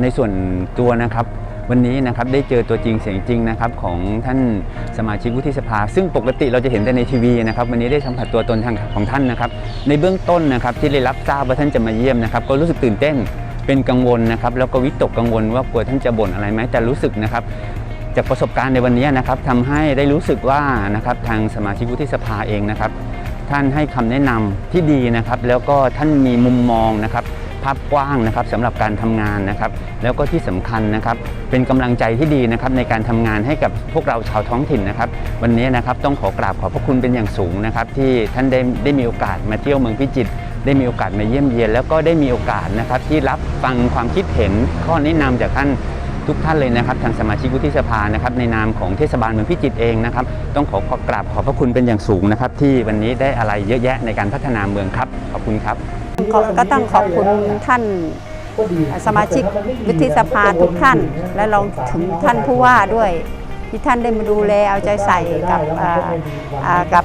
ในส่วนตัวนะครับวันนี้นะครับได้เจอตัวจริงเสียงจริงนะครับของท่านสมาชิกวุฒิสภา ซึ่งปกติเราจะเห็นแต่ในทีวีนะครับวันนี้ได้สัมผัสตัวตนทางของท่านนะครับในเบื้องต้นนะครับที่ได้รับทราบว่าท่านจะมาเยี่ยมนะครับก็รู้สึกตื่นเต้นเป็นกังวลนะครับแล้วก็วิตกกังวลว่ากลัวท่านจะบ่นอะไรไหมแต่รู้สึกนะครับจากประสบการณ์ในวันนี้นะครับทำให้ได้รู้สึกว่านะครับทางสมาชิกวุฒิสภาเองนะครับ ท่านให้คำแนะนำที่ดีนะครับแล้วก็ท่านมีมุมมองนะครับ ภาพกว้างนะครับสำหรับการทำงานนะครับ แล้วก็ที่สำคัญนะครับ เป็นกำลังใจที่ดีนะครับในการทำงานให้กับพวกเราชาวท้องถิ่นนะครับ วันนี้นะครับต้องขอกราบขอบพระคุณเป็นอย่างสูงนะครับ ที่ท่านได้ได้มีโอกาสมาเที่ยวเมืองพิจิตรได้มีโอกาสมาเยี่ยมเยียน แล้วก็ได้มีโอกาสนะครับ ที่รับฟังความคิดเห็นข้อแนะนำจากท่านทุกท่านเลยนะครับทางสมาชิกวุฒิสภานะครับในนามของเทศบาลเมืองพิจิตรเองนะครับ ต้องขอกราบขอบพระคุณเป็นอย่างสูงนะครับ ที่วันนี้ได้อะไรเยอะแยะในการพัฒนาเมืองครับ ขอบคุณครับ ก็ต้องขอบคุณท่านสมาชิกวุฒิสภาทุกท่าน และรองถึงท่านผู้ว่าด้วย ที่ท่านได้มาดูแลเอาใจใส่กับกับ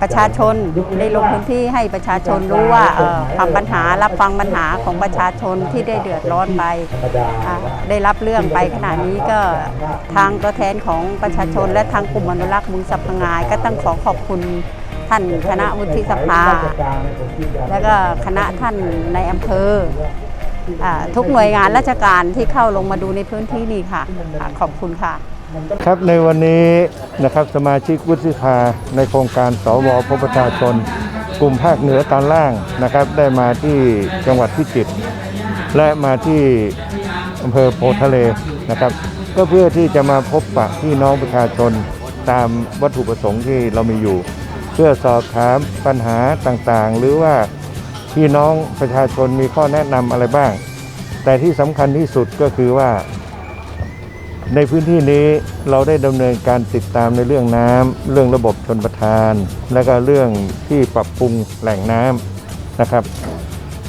ประชาชนได้ลงพื้นที่ให้ประชาชนรู้ว่าความปัญหารับฟังปัญหาของประชาชนที่ได้เดือดร้อนไปได้รับเรื่องไปขณะนี้ก็ทางตัวแทนของประชาชน และทางกลุ่มอนุรักษ์มุงสัพพงาย ก็ต้องขอขอบคุณ ท่านคณะวุฒิสภา แล้วก็คณะท่านในอำเภอทุกหน่วยงานราชการที่เข้าลงมาดูในพื้นที่นี่ค่ะ ขอบคุณค่ะ ครับในวันนี้นะครับสมาชิกวุฒิสภาในโครงการสวพบประชาชน กลุ่มภาคเหนือตอนล่างนะครับ ได้มาที่จังหวัดพิจิตรและมาที่อำเภอโพทะเลนะครับ ก็เพื่อที่จะมาพบปะพี่น้องประชาชนตามวัตถุประสงค์ที่เรามีอยู่ เพื่อสอบถามปัญหาต่างๆ หรือว่าพี่น้องประชาชนมีข้อแนะนำอะไรบ้าง แต่ที่สำคัญที่สุดก็คือว่า ในพื้นที่นี้เราได้ดำเนินการติดตามในเรื่องน้ำเรื่องระบบชนประทาน และก็เรื่องที่ปรับปรุงแหล่งน้ำนะครับ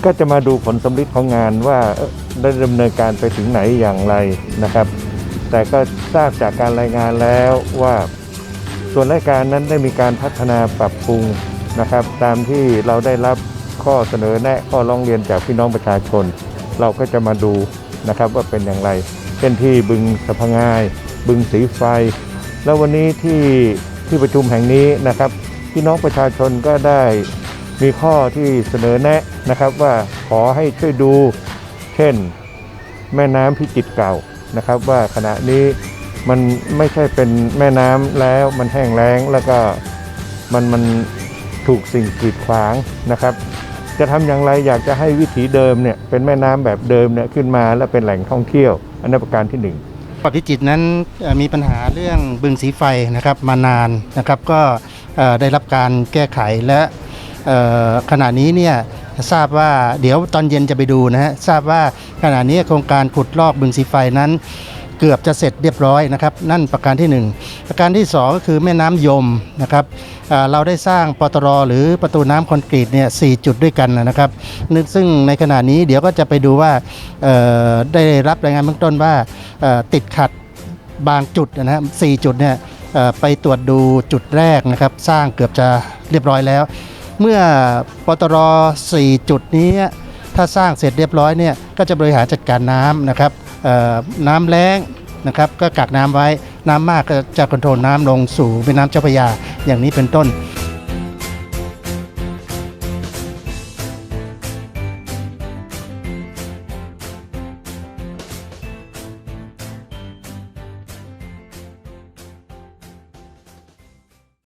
ก็จะมาดูผลสำลิดของงานว่าได้ดำเนินการไปถึงไหนอย่างไรนะครับ แต่ก็ทราบจากการรายงานแล้วว่า ส่วนรายการนั้นได้มีการพัฒนาปรับปรุงนะครับ ตามที่เราได้รับข้อเสนอแนะข้อร้องเรียนจากพี่น้องประชาชน เราก็จะมาดูนะครับว่าเป็นอย่างไร เช่นที่บึงสะพงาย บึงสีไฟ แล้ววันนี้ที่ที่ประชุมแห่งนี้นะครับพี่น้องประชาชนก็ได้มีข้อที่เสนอแนะนะครับว่าขอให้ช่วยดู เช่น แม่น้ำพิจิตรเก่านะครับ ว่าขณะนี้ มันไม่ใช่เป็นแม่น้ำแล้วมันแห้งแล้งแล้วก็มันมันถูกสิ่งกีดขวางนะครับ จะทำอย่างไรอยากจะให้วิถีเดิมเนี่ยเป็นแม่น้ำแบบเดิมเนี่ยขึ้นมาและเป็นแหล่งท่องเที่ยว อันนั้นประการที่หนึ่งจังหวัดพิจิตนั้นมีปัญหาเรื่องบึงสีไฟนะครับมานานนะครับก็ได้รับการแก้ไขและขณะนี้เนี่ยทราบว่าเดี๋ยวตอนเย็นจะไปดูนะฮะทราบว่าขณะนี้โครงการขุดลอกบึงสีไฟนั้น เกือบจะเสร็จเรียบร้อยนะครับ นั่นประการที่หนึ่งประการที่สองก็คือแม่น้ำยมนะครับเราได้สร้างปตรหรือประตูน้ำคอนกรีตเนี่ยสจุดด้วยกันนะครับนึกซึ่งในขณะนี้เดี๋ยวก็จะไปดูว่าได้รับรายงานเบื้องต้นว่าติดขัดบางจุดนะฮะสี่จุดเนี่ยไปตรวจดูจุดแรกนะครับ สร้างเกือบจะเรียบร้อยแล้ว เมื่อปตร4จุดนี้ถ้าสร้างเสร็จเรียบร้อยเนี่ยก็จะบริหารจัดการน้ำนะครับ น้ำแล้งนะครับก็กักน้ำไว้น้ำมากก็จะคอนโทรลน้ำลงสู่แม่น้ำเจ้าพระยาอย่างนี้เป็นต้น